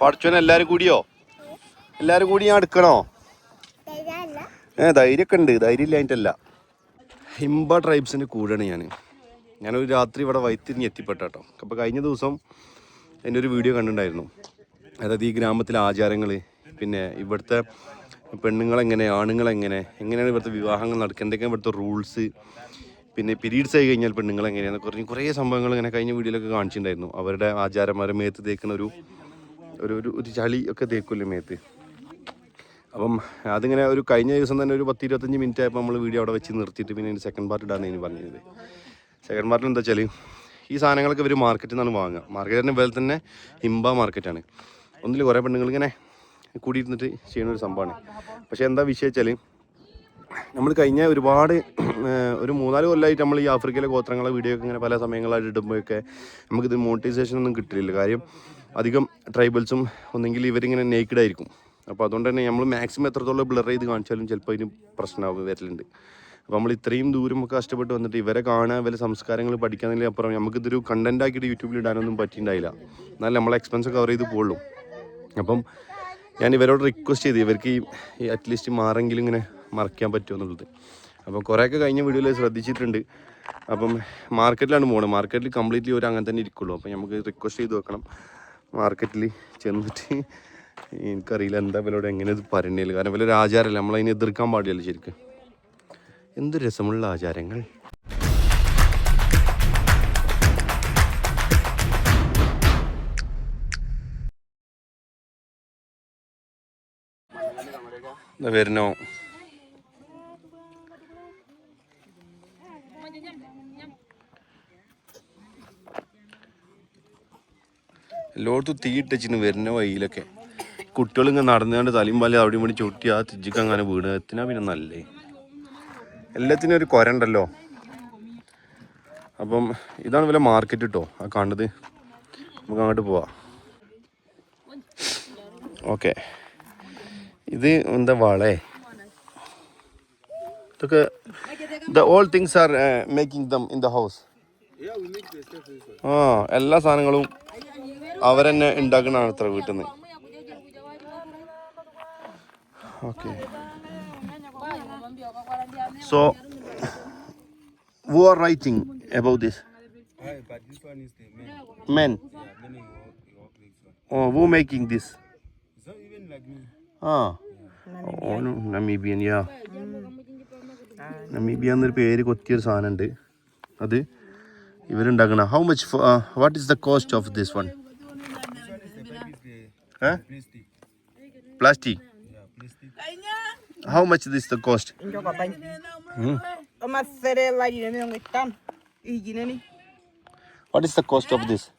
പഠിച്ചോനെ എല്ലാരും കൂടിയോ? എല്ലാരും കൂടി ഞാൻ എടുക്കണോ? ഏ ധൈര്യമൊക്കെ ഉണ്ട്. ധൈര്യം ഇല്ലായിട്ടല്ല ഹിംബ ട്രൈബ്സിന്റെ കൂടെയാണ് ഞാൻ ഞാനൊരു രാത്രി ഇവിടെ വൈത്തിരിഞ്ഞ് എത്തിപ്പെട്ട കേട്ടോ അപ്പോൾ കഴിഞ്ഞ ദിവസം എന്റെ ഒരു വീഡിയോ കണ്ടിട്ടുണ്ടായിരുന്നു. അതായത് ഈ ഗ്രാമത്തിലെ ആചാരങ്ങൾ പിന്നെ ഇവിടുത്തെ പെണ്ണുങ്ങളെങ്ങനെ ആണുങ്ങളെങ്ങനെ എങ്ങനെയാണ് ഇവിടുത്തെ വിവാഹങ്ങൾ നടക്കുക എന്തൊക്കെയാണ് ഇവിടുത്തെ റൂൾസ് പിന്നെ പീരീഡ്സ് ആയി കഴിഞ്ഞാൽ പെണ്ണുങ്ങൾ എങ്ങനെയാണ് കുറേ കുറേ സംഭവങ്ങൾ ഇങ്ങനെ കഴിഞ്ഞ വീഡിയോയിലൊക്കെ കാണിച്ചിട്ടുണ്ടായിരുന്നു. അവരുടെ ആചാരന്മാരെ മേത്ത് തേക്കുന്ന ഒരു ഒരു ഒരു ഒരു ചളി ഒക്കെ തേക്കുമല്ലോ മേത്ത്. അപ്പം അതിങ്ങനെ ഒരു കഴിഞ്ഞ ദിവസം തന്നെ ഒരു പത്ത് ഇരുപത്തഞ്ച് മിനിറ്റ് ആയപ്പോൾ നമ്മൾ വീഡിയോ അവിടെ വെച്ച് നിർത്തിയിട്ട് പിന്നെ അതിന്റെ സെക്കൻഡ് പാർട്ട് ഇടാന്ന് ഇനി പറഞ്ഞത്. സെക്കൻഡ് പാർട്ടിൽ എന്താ വെച്ചാൽ ഈ സാധനങ്ങളൊക്കെ ഇവർ മാർക്കറ്റിൽ നിന്നാണ് വാങ്ങുക മാർക്കറ്റിന്റെ പോലെ തന്നെ ഇമ്പ മാർക്കറ്റാണ് ഒന്നിൽ കുറേ പെണ്ണുങ്ങൾ ഇങ്ങനെ കൂടിയിരുന്നിട്ട് ചെയ്യുന്ന ഒരു സംഭവമാണ് പക്ഷേ എന്താ വിഷയം വെച്ചാൽ നമ്മൾ കഴിഞ്ഞ ഒരുപാട് ഒരു മൂന്നാൽ കൊല്ലമായിട്ട് നമ്മൾ ഈ ആഫ്രിക്കയിലെ ഗോത്രങ്ങളെ വീഡിയോ ഒക്കെ ഇങ്ങനെ പല സമയങ്ങളായിട്ട് ഇടുമ്പോഴൊക്കെ നമുക്കിത് മോണിറ്റൈസേഷൻ ഒന്നും കിട്ടില്ല കാര്യം അധികം ട്രൈബൽസും ഒന്നെങ്കിൽ ഇവരിങ്ങനെ നേക്കഡ് ആയിരിക്കും. അപ്പോൾ അതുകൊണ്ട് തന്നെ നമ്മൾ മാക്സിമം എത്രത്തോളം ബ്ലർ ചെയ്ത് കാണിച്ചാലും ചിലപ്പോൾ അതിന് പ്രശ്നമാകും വരലുണ്ട്. അപ്പോൾ നമ്മൾ ഇത്രയും ദൂരം ഒക്കെ കഷ്ടപ്പെട്ട് വന്നിട്ട് ഇവരെ കാണാൻ ഇവരെ സംസ്കാരങ്ങൾ പഠിക്കാന്നതിന് അപ്പുറം നമുക്കിതൊരു കണ്ടന്റ് ആക്കിയിട്ട് യൂട്യൂബിൽ ഇടാനൊന്നും പറ്റിയിട്ടുണ്ടായില്ല എന്നാൽ നമ്മളെ എക്സ്പെൻസ് കവർ ചെയ്ത് പോകുള്ളൂ അപ്പം ഞാൻ ഇവരോട് റിക്വസ്റ്റ് ചെയ്തു ഇവർക്ക് ഈ അറ്റ്ലീസ്റ്റ് മാറെങ്കിലും ഇങ്ങനെ മറക്കാൻ പറ്റുമോ എന്നുള്ളത്. അപ്പം കുറേയൊക്കെ കഴിഞ്ഞ വീഡിയോയിൽ ശ്രദ്ധിച്ചിട്ടുണ്ട്. അപ്പം മാർക്കറ്റിലാണ് പോകുന്നത് മാർക്കറ്റിൽ കംപ്ലീറ്റ്ലി ഒരു അങ്ങനെ തന്നെ ഇരിക്കുള്ളൂ. അപ്പം നമുക്ക് റിക്വസ്റ്റ് ചെയ്ത് വെക്കണം. മാർക്കറ്റിൽ ചെന്നിട്ട് എനിക്കറിയില്ല എന്താ ഇവരോട് എങ്ങനെ ഇത് പറയണില്ല കാരണം ഇവരൊരു ആചാരമല്ല നമ്മളതിനെ എതിർക്കാൻ പാടില്ല ശരിക്കും. എന്ത് രസമുള്ള ആചാരങ്ങൾ. വരുന്നോ? എല്ലായിടത്തും തീയിട്ടച്ചിന് വരുന്ന വഴിയിലൊക്കെ. കുട്ടികളിങ്ങനെ നടന്നുകൊണ്ട് തലയും പാലും അവിടെ ഇവിടെ ചുട്ടി ആ തിജിക്ക് അങ്ങനെ വീണ്. എത്തിനാ പിന്നെ നല്ലേ? എല്ലാത്തിനും ഒരു കൊരണ്ടല്ലോ അപ്പം ഇതാണ് വല്ല മാർക്കറ്റ് കേട്ടോ ആ കണ്ടത് നമുക്ക് അങ്ങോട്ട് പോവാ. ഓക്കെ. ഇത് എന്താ വളേ? ഇതൊക്കെ the all things are making them in the house ആ എല്ലാ സാധനങ്ങളും അവരെന്നെ ഉണ്ടാക്കണാണ് അത്ര വീട്ടിൽ നിന്ന് okay so we are writing about this men oh we making this ആ നമീബിയൻ യാ നമീബിയ എന്നൊരു പേര് കൊത്തിയൊരു സാധനമുണ്ട് അത് ഇവരുണ്ടാക്കണ how much what is the cost of this one Huh? Plastic. Plastic. How much this the cost? Hmm? What is the cost of this?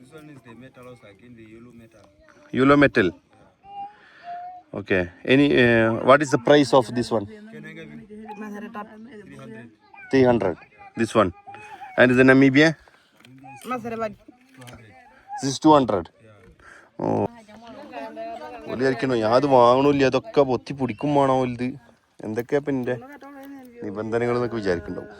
This one is the metal also again the yellow metal. Yellow metal. Okay. Any uh, what is the price of this one? 300. 300. This one. And the Namibia? This is 200. Oh. ഓ ഞാൻ അത് വാങ്ങണില്ല. അതൊക്കെ പൊത്തി പിടിക്കും വേണോ ഇത് എന്തൊക്കെയാ പിന്നെ നിബന്ധനകൾ എന്നൊക്കെ വിചാരിക്കണ്ടാവും.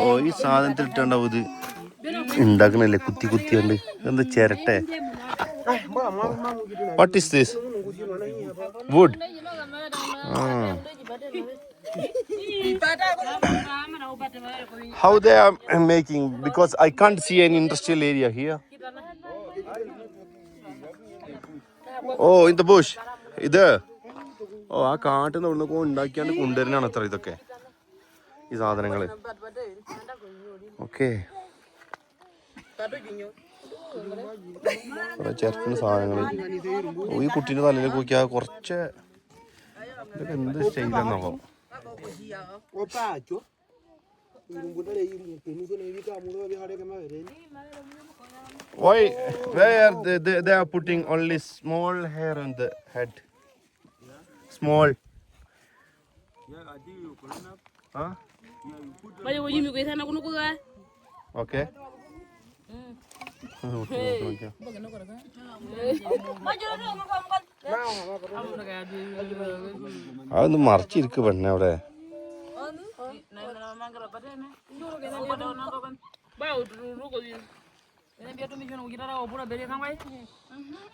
ഓ ഈ സാധനത്തിൽ ഇട്ടുണ്ടാവും ഇത്. ഉണ്ടാക്കണല്ലേ കുത്തി കുത്തിയുണ്ട്. എന്താ ചിരട്ടെ? വാട്ട് ഇസ് ദിസ് വുഡ് ആ. how they are making because I can't see any industrial area here. Oh, in the bush. ഇത് ഓ ആ കാട്ടിൽ നിന്ന് ഇവിടുന്ന് ഉണ്ടാക്കിയാണ്ട് കൊണ്ടുവരുന്നതാണ് അത്ര ഇതൊക്കെ. ഈ സാധനങ്ങൾ ഓക്കെ ചേർക്കുന്ന സാധനങ്ങൾ ഈ കുട്ടീന്റെ തലയിൽ നോക്കിയാൽ കുറച്ച് ഇതൊക്കെ എന്ത് സ്റ്റൈലാന്നാവോ Opa cho. Irumbuda le yimu. Kenuso ne vika mulo bi hade kama veren. Why? Why are they, they, they are putting only small hair on the head? Small. Yeah, I think you clean up. Huh? Bale wo yimi ko sana kuno ko ga. Okay. അതൊന്ന് മറച്ചിരിക്ക് പെണ്ണെ അവിടെ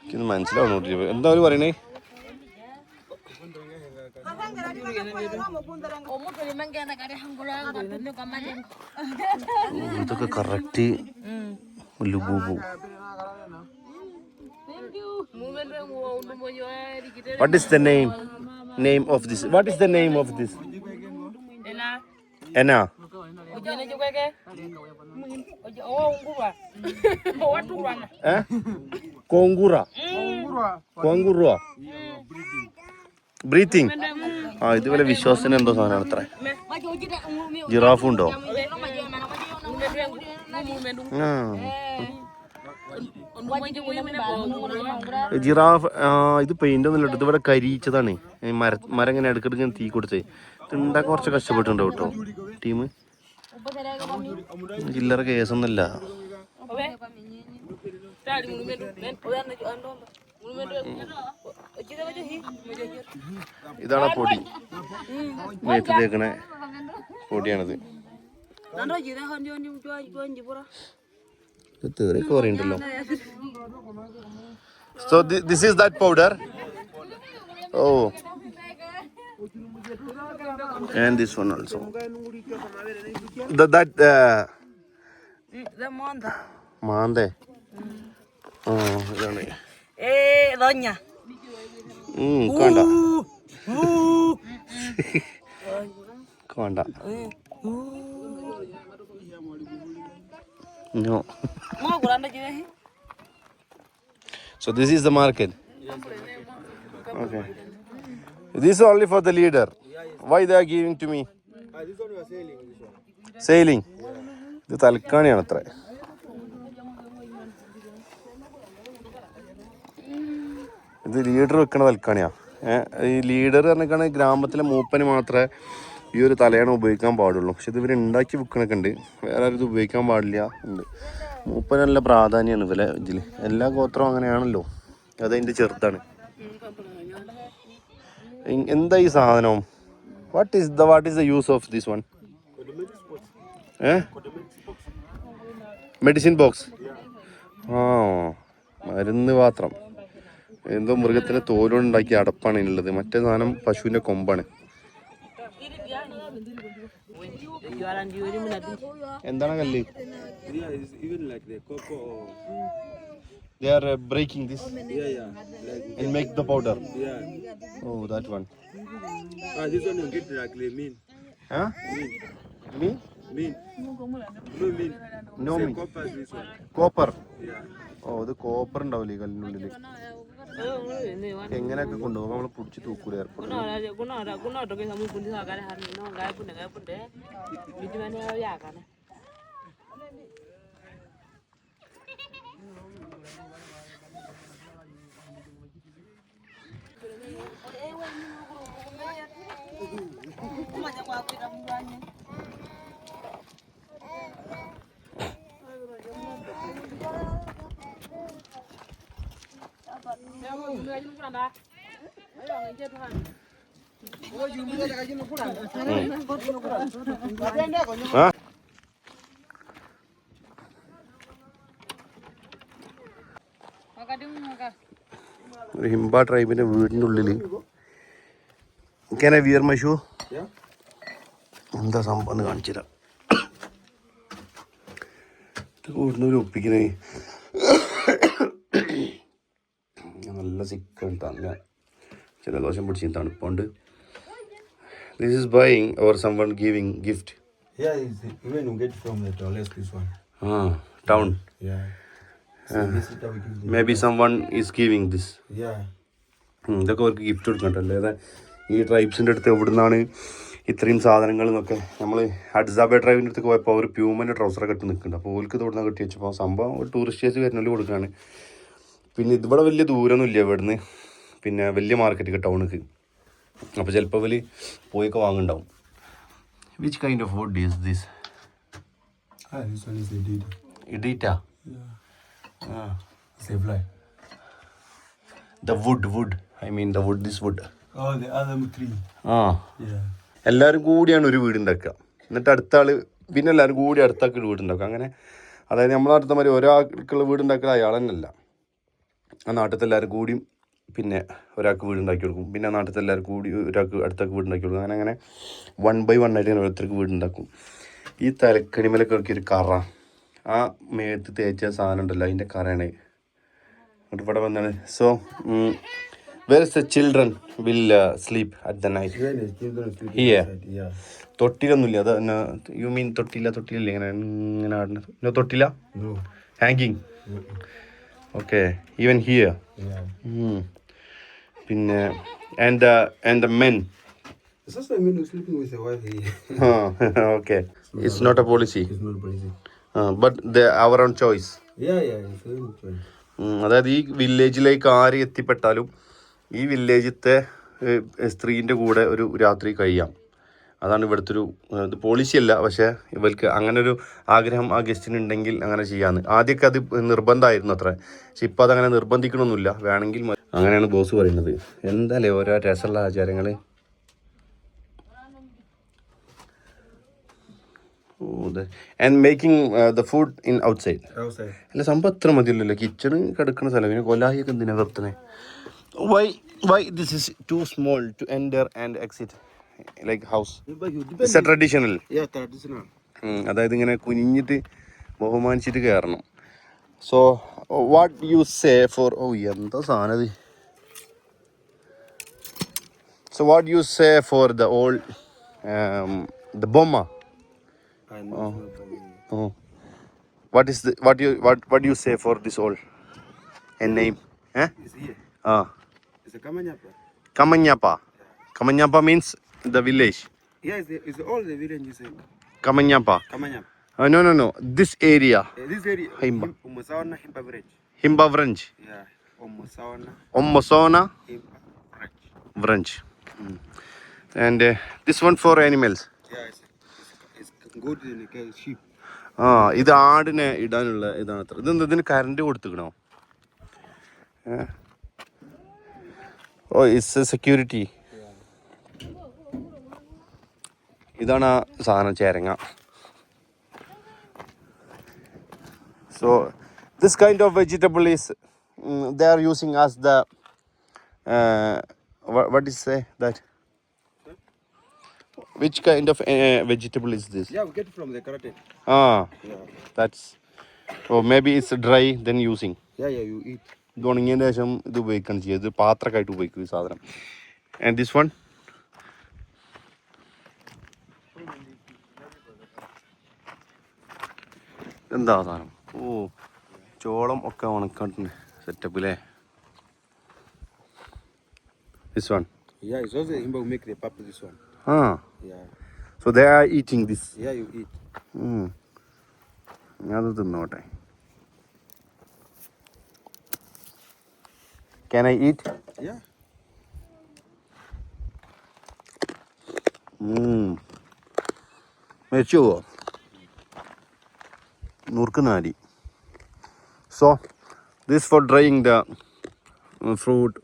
എനിക്കൊന്നും മനസ്സിലാവുന്നു എന്താ അവർ പറയണേ ഇതൊക്കെ correct Labubu what is the name name of this what is the name of this എന്നാ കോങ്കുറ കോങ്കുറ ബ്രീത്തിങ് ആ ഇതുപോലെ വിശ്വാസത്തിന് എന്തോ സാധനമാണ് അത്ര. ജിറാഫുണ്ടോ? ആ. ജിറാഫ് ഇത് പെയിന്റ് ഒന്നും ഇത് ഇവിടെ കരിയിച്ചതാണ്. മര മരം ഇങ്ങനെ ഇടയ്ക്കിടയ്ക്ക് ഇങ്ങനെ തീ കൊടുത്തേ. ഉണ്ടാക്കാൻ കുറച്ച് കഷ്ടപ്പെട്ടുണ്ടോ കേട്ടോ. ടീം. ചില്ലറ കേസൊന്നുമില്ല. ഇതാണ് പൊടി. മേത്ത് തേക്കണ പൊടിയാണിത്. ഇത് കോറിയുണ്ടല്ലോ so this is that powder oh. And this one also that that മാന്തേ ആ ഇതാണ്. ഉം, കണ്ട. കണ്ട. No. So this is the market. Okay. This is only for the leader. Why they are giving to me? Sailing. ഇത് തലക്കാണിയാണ് അത്ര ഇത് leader വെക്കണ തൽക്കാണിയാ ഈ ലീഡർ പറഞ്ഞിട്ടാണ് ഗ്രാമത്തിലെ മൂപ്പന് മാത്രമേ ഈ ഒരു തലയാണ് ഉപയോഗിക്കാൻ പാടുള്ളൂ. പക്ഷെ ഇത് ഇവർ ഉണ്ടാക്കി വിൽക്കണൊക്കെ ഉണ്ട് വേറെ ആരും ഇത് ഉപയോഗിക്കാൻ പാടില്ല. ഉണ്ട് മൂപ്പ നല്ല പ്രാധാന്യമാണ് ഇവരെ ഇതിൽ എല്ലാ ഗോത്രവും അങ്ങനെയാണല്ലോ. അതതിന്റെ ചെറുതാണ്. എന്താ ഈ സാധനം? What is the what is the use of this one ഏ? മെഡിസിൻ ബോക്സ് ആ മരുന്ന് പാത്രം എന്തോ മൃഗത്തിന്റെ തോലുണ്ടാക്കിയ അടപ്പാണ് ഇതിനുള്ളത് മറ്റേ സാധനം പശുവിന്റെ കൊമ്പാണ്. എന്താണ് കല്ല് the copper or they are breaking yeah, yeah, like and make the powder yeah. Oh that one Ah, this one you get like the mean, ആ മീ mean. No mean. No Say copper this one. copper Yeah. ഓ ഇത് copper ഉണ്ടാവില്ലേ കല്ലിനുള്ളിൽ എങ്ങനെയൊക്കെ കൊണ്ടുപോകും നമ്മൾ പിടിച്ച് തൂക്കൂല എയർപോർട്ടിൽ ആ ഹിംബ ട്രൈബിന്റെ വീടിന്റെ ഉള്ളിൽ. ഇങ്ങനെ വിയർ മഷു. എന്താ സംഭവം? എന്ന് കാണിച്ചു തരാം ഇത് കൂടുന്നവര് ഒപ്പിക്കണേ. നല്ല തന്നെ ജലദോഷം പിടിച്ച് തണുപ്പുണ്ട്. This is buying or someone giving gift Yeah, even you get from the toilet, this one. ആ town Yeah. So this is how we give the, yeah. ഇതൊക്കെ അവർക്ക് ഗിഫ്റ്റ് കൊടുക്കണ്ടല്ലേ. അതെ ഈ ട്രൈബ്സിന്റെ അടുത്ത് എവിടുന്നാണ് ഇത്രയും സാധനങ്ങൾ എന്നൊക്കെ നമ്മൾ ഹഡ്സാബെ ഡ്രൈവിന്റെ അടുത്ത് പോയപ്പോൾ അവർ പ്യൂമന്റെ ട്രൗസറൊക്കെ ഇട്ട് നിൽക്കുന്നുണ്ട്. അപ്പോൾ ഓൽക്ക് ഇവിടുന്ന് കെട്ടി വെച്ചപ്പോൾ സംഭവം ഒരു ടൂറിസ്റ്റേഴ്സ് വരുന്നതിൽ കൊടുക്കുകയാണ് പിന്നെ ഇതിവിടെ വലിയ ദൂരമൊന്നുമില്ല ഇവിടുന്ന്. പിന്നെ വലിയ മാർക്കറ്റ് ടൗണിക്ക് അപ്പോൾ ചിലപ്പോൾ വലിയ പോയൊക്കെ വാങ്ങുന്നുണ്ടാവും. Which kind of food is this. ഇഡീറ്റാ. The wood wood I mean the wood wood. ആ. എല്ലാവരും കൂടിയാണ് ഒരു വീട് ഉണ്ടാക്കുക. എന്നിട്ട് അടുത്ത ആൾ പിന്നെ എല്ലാവരും കൂടി അടുത്താക്കി വീട് ഉണ്ടാക്കുക. അങ്ങനെ അതായത് നമ്മളെ അടുത്ത മാതിരി ഒരാൾക്കുള്ള വീടുണ്ടാക്കുക അയാൾ തന്നെയല്ല. ആ നാട്ടിലത്തെ എല്ലാവരും കൂടിയും പിന്നെ ഒരാൾക്ക് വീടുണ്ടാക്കി കൊടുക്കും. പിന്നെ ആ നാട്ടിലത്തെ എല്ലാവരും കൂടി ഒരാൾക്ക് അടുത്തൊക്കെ വീടുണ്ടാക്കി കൊടുക്കും. അങ്ങനെ അങ്ങനെ വൺ ബൈ വൺ ആയിട്ട് ഇങ്ങനെ ഓരോരുത്തർക്ക് വീടുണ്ടാക്കും. ഈ തലക്കണിമലൊക്കെ ഒരു കറ. ആ മേത്ത് തേച്ച സാധനം ഉണ്ടല്ലോ അതിന്റെ കറയാണ്. എന്നിട്ട് ഇവിടെ വന്നാണ്. So where is the children will sleep at the night. തൊട്ടിലൊന്നുമില്ല. അത് യു മീൻ തൊട്ടില്ല തൊട്ടിലില്ല? ഇങ്ങനെ ഇങ്ങനെ ആടുന്നത്. തൊട്ടില്ല ഹാങ്കിങ് ഓക്കെ ഈവൻ ഹിയർ പിന്നെ and and the men. Okay it's not a policy it's not policy. But our own choice. അതായത് ഈ വില്ലേജിലേക്ക് ആര് എത്തിപ്പെട്ടാലും ഈ വില്ലേജിത്തെ സ്ത്രീന്റെ കൂടെ ഒരു രാത്രി കഴിയാം. അതാണ് ഇവിടുത്തെ ഒരു ഇത് പോളിസി അല്ല പക്ഷേ ഇവർക്ക് അങ്ങനെ ഒരു ആഗ്രഹം ആ ഗസ്റ്റിന് ഉണ്ടെങ്കിൽ അങ്ങനെ ചെയ്യാമെന്ന് ആദ്യമൊക്കെ അത് നിർബന്ധമായിരുന്നു അത്ര. പക്ഷെ ഇപ്പം അതങ്ങനെ നിർബന്ധിക്കണമൊന്നുമില്ല. വേണമെങ്കിൽ അങ്ങനെയാണ് ബോസ് പറയുന്നത്. എന്താല്ലേ ഓരോ രസമുള്ള ആചാരങ്ങൾ and making the food in outside അല്ല സംഭവം അത്ര മതിയല്ലോ കിച്ചണ് കിടക്കുന്ന സ്ഥലം. പിന്നെ കൊലാഹിയൊക്കെ എന്തിനാണ് നിർത്തണേ why why this is too small to enter and exit like house traditional. അതായത് ഇങ്ങനെ കുനിഞ്ഞിട്ട് ബഹുമാനിച്ചിട്ട് കയറണം so what you say for oh എന്താ സാധനം ഇത് so what you say for the all the Bommai I know. it's not policy. Oh. What is the what you what what do you say for this Eh? Ah. The village. Yeah, it's, the, it's all the village is Kamanyapa. Kamanyapa. Uh, no no no. This area. Uh, this area. Himba. Umusawana Himba village. Himba branch. Yeah. Umusawana Omosona Himba branch. Branch. Mm. And uh, this one for animals. Yeah, it's, it's, it's good in the sheep. ആ ഇത് ആടിനെ ഇടാനുള്ള ഇതാണ് അത്ര ഇതെന്ത് ഇതിന് current കൊടുത്തുക്കണോ oh it's security ഇതാണ് ആ സാധനം ചേരങ്ങ so this kind of vegetable is the are using as the what is say that which kind of vegetable is this Yeah, we get from the karate. Ah, Yeah. that's. Oh, maybe it's dry then using. Yeah, yeah, you eat. ഇത് ഉണങ്ങിയതിന് ശേഷം ഇത് ഉപയോഗിക്കുകയാണ് ചെയ്യുക ഇത് പാത്രക്കായിട്ട് ഉപയോഗിക്കും ഈ സാധനം and this one എന്താ സാധനം? ഓ ചോളം ഒക്കെ ഉണക്കാട്ടുണ്ട് സെറ്റപ്പ് അല്ലേ this one Yeah, it's also Himba who make the pap this one. ആ. Yeah. So they are eating this Yeah, you eat. ഞാനത് തിന്നോട്ടെ. Can I eat Yeah. മരിച്ചു പോവോ നുറുക്ക് നാരി so this for drying the fruit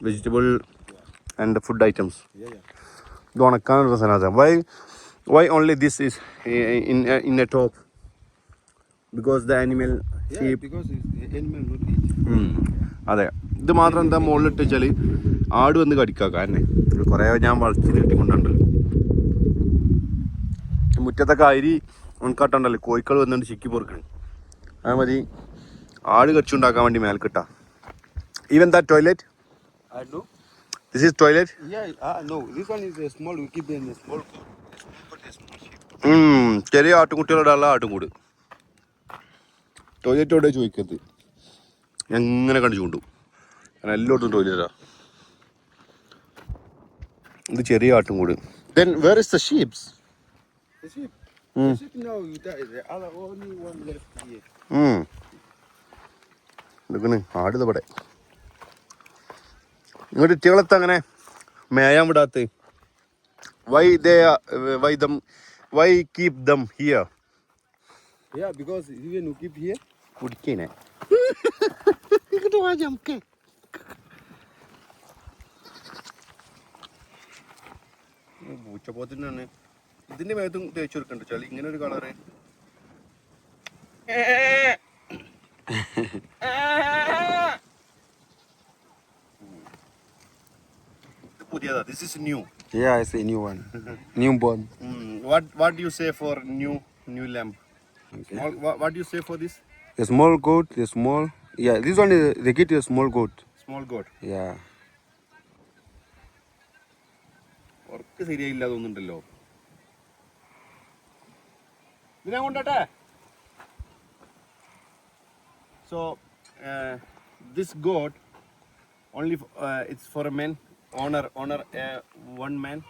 vegetable and food items. ഇത് ഉണക്കാനുള്ള സാധനം why why only this is in in a top because the animal അതെ. ഇത് മാത്രം എന്താ മുകളിലിട്ട് വെച്ചാൽ ആട് വന്ന് കടിക്കാം കാരണം. കുറേ ഞാൻ വളച്ച് കിട്ടിക്കൊണ്ടുണ്ട് മുറ്റത്തൊക്കെ അരി ഉണക്കാട്ടുണ്ടല്ലോ കോഴിക്കൾ വന്നുകൊണ്ട് ചിക്കി പൊറുക്കണം. അത് മതി. ആട് കടിച്ചുണ്ടാക്കാൻ വേണ്ടി മേൽക്കിട്ട. Even the toilet. This is toilet. ചെറിയ ആട്ടുംകുട്ടികളുടെ ഉള്ള ആട്ടുംകൂട്. ടോയ്ലറ്റ് എവിടെ ചോദിക്കരുത്. എങ്ങനെ ഇങ്ങനെ കണ്ടു കൊണ്ടു കാരണം എല്ലായിടത്തും ടോയ്ലറ്റാ ഇത് ചെറിയ ആട്ടുംകൂട്. Then where is the sheeps. Mm. The sheep now. That is the other only one left here. എടുക്കണ് ആട് ഇവിടെ ഇങ്ങോട്ട് ഇറ്റകളത്ത് അങ്ങനെ മേയാൻ വിടാത്ത why they why them why keep them here Yeah, because even you keep here. കുടിക്കനെ പൂച്ചപ്പോത്തിനാണ് ഇതിന്റെ മേത്തും തേച്ചു കൊടുക്കണ്ട ചളി ഇങ്ങനെ ഒരു colour പുതിയതാ this is new Yeah, it's a new one. Newborn. What what you say for new new what what you say for this A small goat, a small. Yeah, this one is they get a small goat. Small goat? Yeah. Work ശരിയായില്ല തോന്നുന്നുണ്ടല്ലോ ഇതിനെ കൊണ്ടട്ടെ so this goat only it's for a men owner owner one man.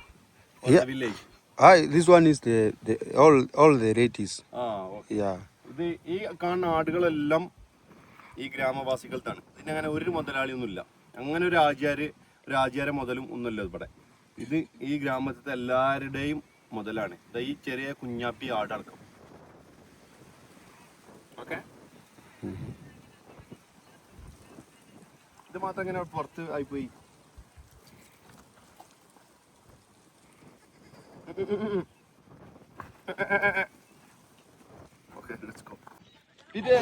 Village Ah, this one is the, the all all the rates. ആ okay Yeah. ഇത് ഈ കാണുന്ന ആടുകളെല്ലാം ഈ ഗ്രാമവാസികൾക്കാണ്. ഇതിന് അങ്ങനെ ഒരു മുതലാളിയൊന്നുമില്ല. അങ്ങനെ ഒരു ആചാര്യ ഒരു ആചാര മുതലും ഒന്നുമില്ല ഇവിടെ. ഇത് ഈ ഗ്രാമത്തിലെ എല്ലാവരുടെയും മുതലാണ്. ഇത് ഈ ചെറിയ കുഞ്ഞാപ്പി ആടടക്കം. ഓക്കെ. ഇത് മാത്രം ഇങ്ങനെ പുറത്ത് ആയിപ്പോയി. ഓക്കെ ലെറ്റ്സ് ഗോ ഇത്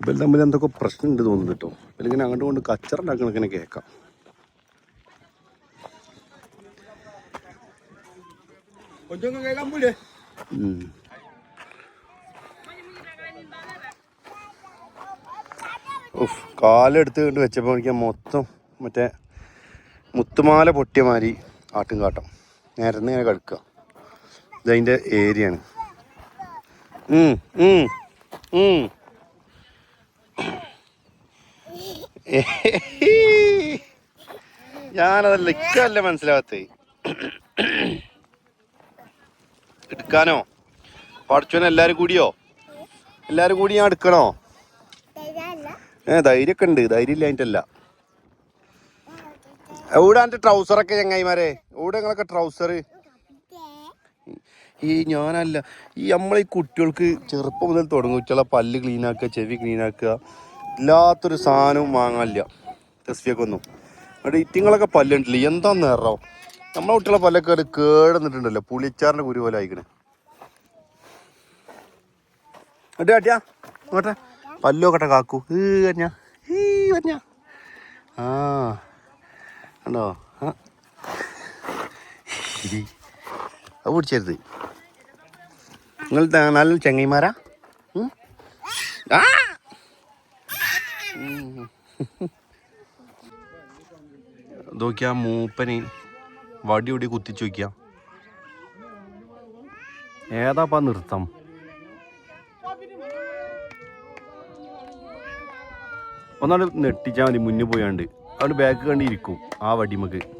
ഇവർ തമ്മിൽ എന്തൊക്കെ പ്രശ്നമുണ്ട് തോന്നുന്നു കേട്ടോ. അല്ലെങ്കിൽ അങ്ങോട്ട് കൊണ്ട് കച്ചറ ഇങ്ങനെ കേൾക്കാം. കൊഞ്ചൊക്കെ കേൾക്കാൻ. ഉം. ഉഫ് കാലെടുത്ത് കൊണ്ട് വെച്ചപ്പോൾ എനിക്ക് മൊത്തം മറ്റേ മുത്തുമാല പൊട്ടിയ മാതിരി ആട്ടും കാട്ടം നേരന്ന് ഇങ്ങനെ കടുക്കുക ഇതതിന്റെ ഏരിയയാണ്. ഞാനതല്ല ഇക്കല്ല മനസ്സിലാകത്തേ എടുക്കാനോ പഠിച്ചോനെ എല്ലാരും കൂടിയോ? എല്ലാരും കൂടി ഞാൻ എടുക്കണോ ഏ ധൈര്യമൊക്കെ ഉണ്ട്. ധൈര്യം ഇല്ലായിട്ടല്ല എവിടെ എന്റെ ട്രൗസറൊക്കെ ചങ്ങായിമാരെ? എവിടെ നിങ്ങളൊക്കെ ട്രൗസർ ഈ ഞാനല്ല. ഈ നമ്മളെ ഈ കുട്ടികൾക്ക് ചെറുപ്പം മുതൽ തുടങ്ങും. കുട്ടികളെ പല്ല് ക്ലീൻ ആക്കുക ചെവി ക്ലീൻ ആക്കുക. ഇല്ലാത്തൊരു സാധനവും വാങ്ങാനില്ല. തെസ്ഫിയൊക്കെ ഒന്നും. അവിടെ ഇറ്റിങ്ങളൊക്കെ പല്ലുണ്ടല്ലോ എന്താ നേറോ നമ്മളെ കുട്ടികളെ പല്ലൊക്കെ കേട് കേടുന്നിട്ടുണ്ടല്ലോ. പുളിച്ചാറിന്റെ കുരു പോലെ ആയിക്കണ്. എന്നിട്ട് കാട്ടിയാ. പല്ലു നോക്കട്ടെ കാക്കു. ഈ കഞ്ഞ. ആ കണ്ടോ? ആ. അത് പിടിച്ചരുത്. നിങ്ങൾ നല്ല ചെങ്ങൈമാരാ? ആ. നോക്കിയാ മൂപ്പനി വടി ഒടി കുത്തിച്ചു നോക്കിയ ഏതാപ്പാ നൃത്തം? ഒന്നാണ് നെട്ടിച്ചാൽ മതി മുന്നിൽ പോയാണ്ട്. അവിടെ ബാക്ക് കണ്ടിരിക്കും ആ വടിമക്ക്.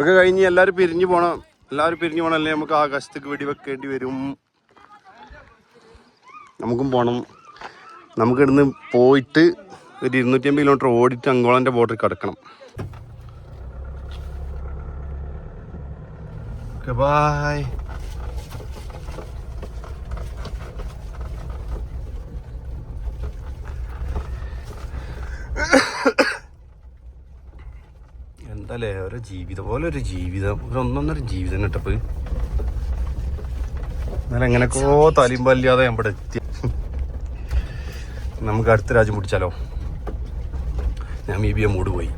ഒക്കെ കഴിഞ്ഞ് എല്ലാവരും പിരിഞ്ഞു പോണം. എല്ലാവരും പിരിഞ്ഞു പോകണം അല്ലെങ്കിൽ നമുക്ക് ആകാശത്തേക്ക് വെടിവെക്കേണ്ടി വരും. നമുക്കും പോകണം നമുക്ക് ഇവിടുന്ന് പോയിട്ട് ഒരു ഇരുന്നൂറ്റി അമ്പത് കിലോമീറ്റർ ഓടിയിട്ട് അങ്കോളന്റെ ബോർഡർ കിടക്കണം. ബായ് എന്താല്ലേ ഓരോ ജീവിതം പോലെ ഒരു ജീവിതം ഒരു ഒന്നൊന്നര ജീവിതം കേട്ടപ്പ് എന്നാലും എങ്ങനെയൊക്കെയോ തലിമ്പല്ലാതെ ഞാൻ എത്തി. നമുക്ക് അടുത്ത രാജ്യം പിടിച്ചാലോ? ഞാൻ മീബിയ മൂട് പോയി.